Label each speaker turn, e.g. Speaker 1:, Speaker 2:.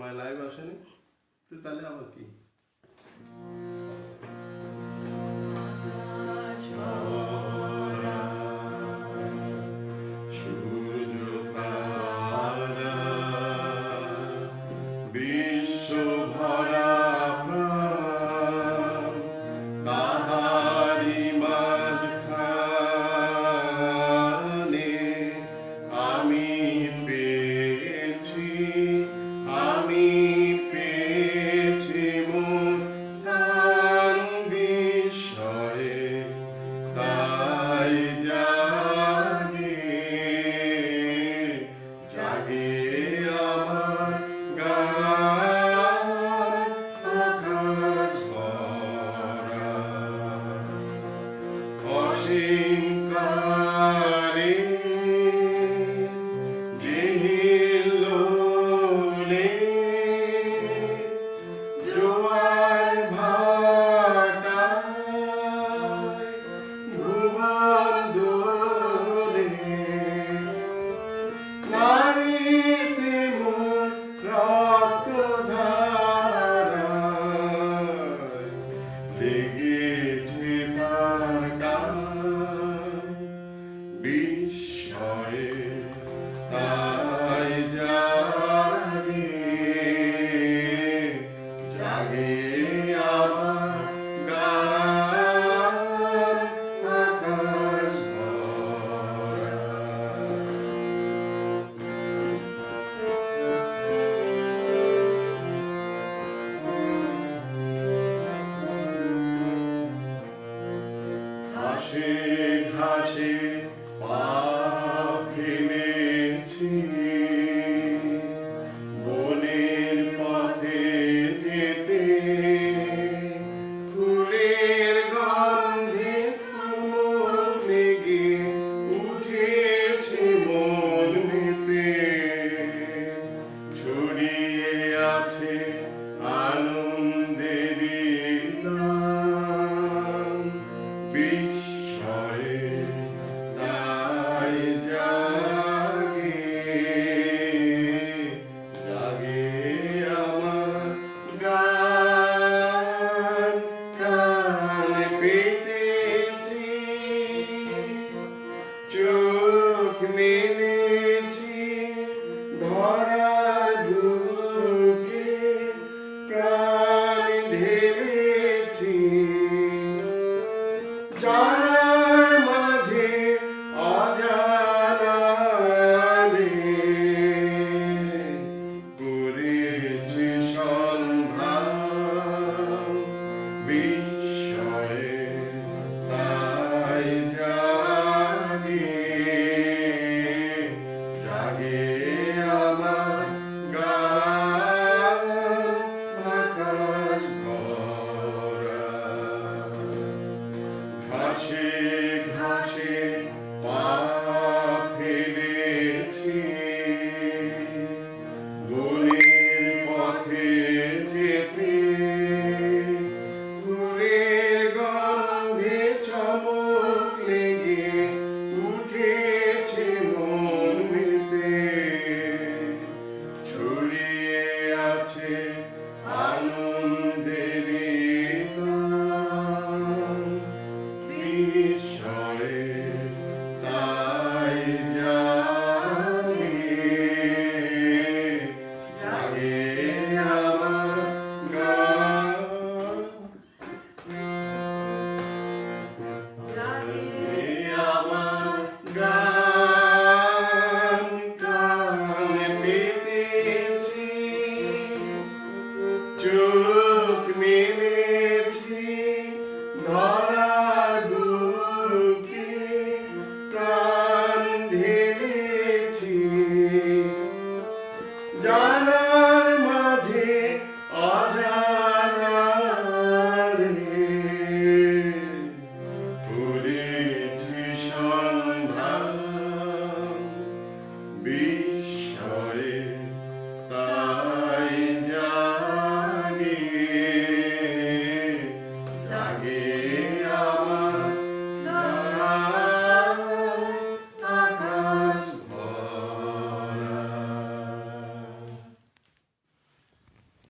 Speaker 1: My life आसे तो तेल आ Thank you. Amen. be